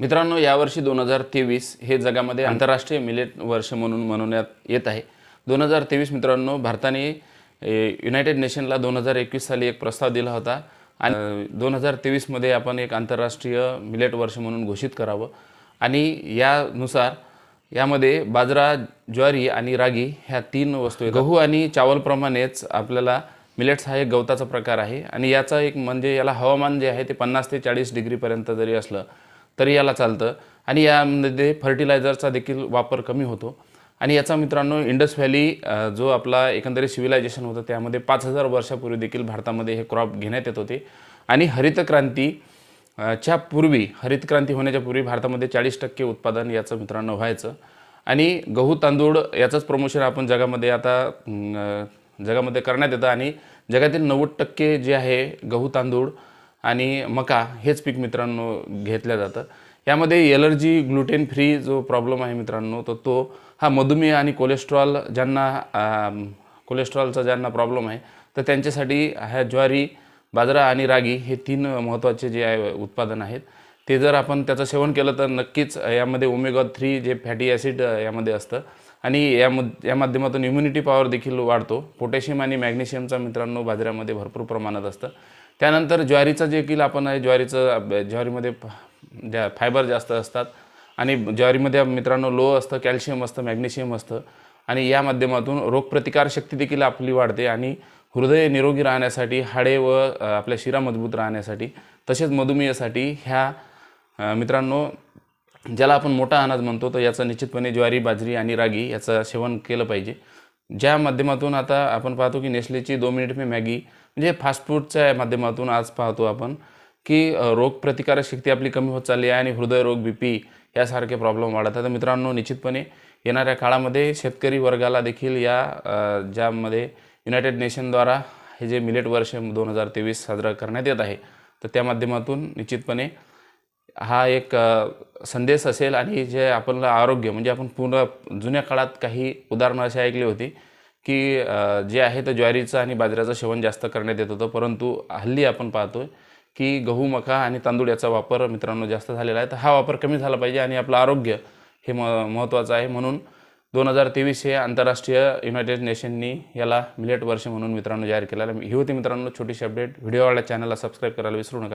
मित्रांनो यावर्षी दोन हजार तेवीस हे जगामध्ये आंतरराष्ट्रीय मिलेट वर्ष म्हणून मनवण्यात येत आहे. दोन हजार तेवीस मित्रांनो भारताने युनायटेड नेशनला दोन हजार एकवीस साली एक प्रस्ताव दिला होता. आणि दोन हजार तेवीसमध्ये आपण एक आंतरराष्ट्रीय मिलेट वर्ष म्हणून घोषित करावं. आणि यानुसार यामध्ये बाजरा ज्वारी आणि रागी ह्या तीन वस्तू आहेत. गहू आणि चावलप्रमाणेच आपल्याला मिलेट्स हा एक गवताचा प्रकार आहे. आणि याचा एक म्हणजे याला हवामान जे आहे ते पन्नास ते चाळीस डिग्रीपर्यंत जरी असलं तरी याला चालतं. आणि यामध्ये फर्टिलायझरचा देखील वापर कमी होतो. आणि याचा मित्रांनो इंडस व्हॅली जो आपला एकंदरीत सिव्हिलायझेशन होतं त्यामध्ये पाच हजार वर्षापूर्वी देखील भारतामध्ये हे क्रॉप घेण्यात येत होते. आणि हरित क्रांती च्या पूर्वी हरित क्रांती होण्याच्या पूर्वी भारतामध्ये चाळीस टक्के उत्पादन याचं मित्रांनो व्हायचं. आणि गहू तांदूळ याचंच प्रमोशन आपण जगामध्ये आता जगामध्ये करण्यात येतं. आणि जगातील नव्वद टक्के जे आहे गहू तांदूळ आणि मका हेच पीक मित्रांनो घेतलं जातं. यामध्ये एलर्जी ग्लुटेन फ्री जो प्रॉब्लेम आहे मित्रांनो तर तो हा मधुमेह आणि कोलेस्ट्रॉल ज्यांना कोलेस्ट्रॉलचा ज्यांना प्रॉब्लेम आहे तर त्यांच्यासाठी ह्या ज्वारी बाजरा आणि रागी हे तीन महत्त्वाचे जे आहे उत्पादन आहेत. ते जर आपण त्याचं सेवन केलं तर नक्कीच यामध्ये ओमेगा थ्री जे फॅटी ॲसिड यामध्ये असतं. आणि यामध या माध्यमातून इम्युनिटी पॉवर देखील वाढतो. पोटॅशियम आणि मॅग्नेशियमचा मित्रांनो बाजऱ्यामध्ये भरपूर प्रमाणात असतं. त्यानंतर ज्वारीचं देखील आपण आहे ज्वारीचं ज्वारीमध्ये ज्या फायबर जास्त असतात आणि ज्वारीमध्ये मित्रांनो लो असतं कॅल्शियम असतं मॅग्नेशियम असतं आणि या माध्यमातून रोगप्रतिकारशक्ती देखील आपली वाढते आणि हृदय निरोगी राहण्यासाठी हाडे व आपल्या शिरा मजबूत राहण्यासाठी तसेच मधुमेहासाठी ह्या मित्रांनो ज्याला आपण मोठा अनाज म्हणतो तर याचं निश्चितपणे ज्वारी बाजरी आणि रागी याचं सेवन केलं पाहिजे. ज्या माध्यमातून आता आपण पाहतो की नेस्लेची दोन मिनिट में मॅगी म्हणजे फास्ट फूडच्या माध्यमातून आज पाहतो आपण की रोगप्रतिकारक शक्ती आपली कमी होत चालली आहे आणि हृदयरोग बी पी यासारखे प्रॉब्लेम वाढत आहेत. तर मित्रांनो निश्चितपणे येणाऱ्या काळामध्ये शेतकरी वर्गाला देखील या ज्यामध्ये युनायटेड नेशनद्वारा हे जे मिलेट वर्ष दोन हजार तेवीस साजरा करण्यात येत आहे तर त्या माध्यमातून निश्चितपणे हा एक संदेश असेल आणि जे आपलं आरोग्य म्हणजे आपण पूर्ण जुन्या काळात काही उदाहरणं अशी ऐकली होती की जे आहे तर ज्वारीचं आणि बाजऱ्याचं सेवन जास्त करण्यात येत होतं. परंतु हल्ली आपण पाहतो की गहू मका आणि तांदूळ याचा वापर मित्रांनो जास्त झालेला आहे. तर हा वापर कमी झाला पाहिजे आणि आपलं आरोग्य हे म महत्त्वाचं आहे म्हणून दोन हजार तेवीस हे आंतरराष्ट्रीय युनायटेड नेशननी याला मिलेट वर्ष म्हणून मित्रांनो जाहीर केलेलं आहे. ही होती मित्रांनो छोटीशी अपडेट. व्हिडिओ आवडला चॅनलला सबस्क्राईब करायला विसरू नका.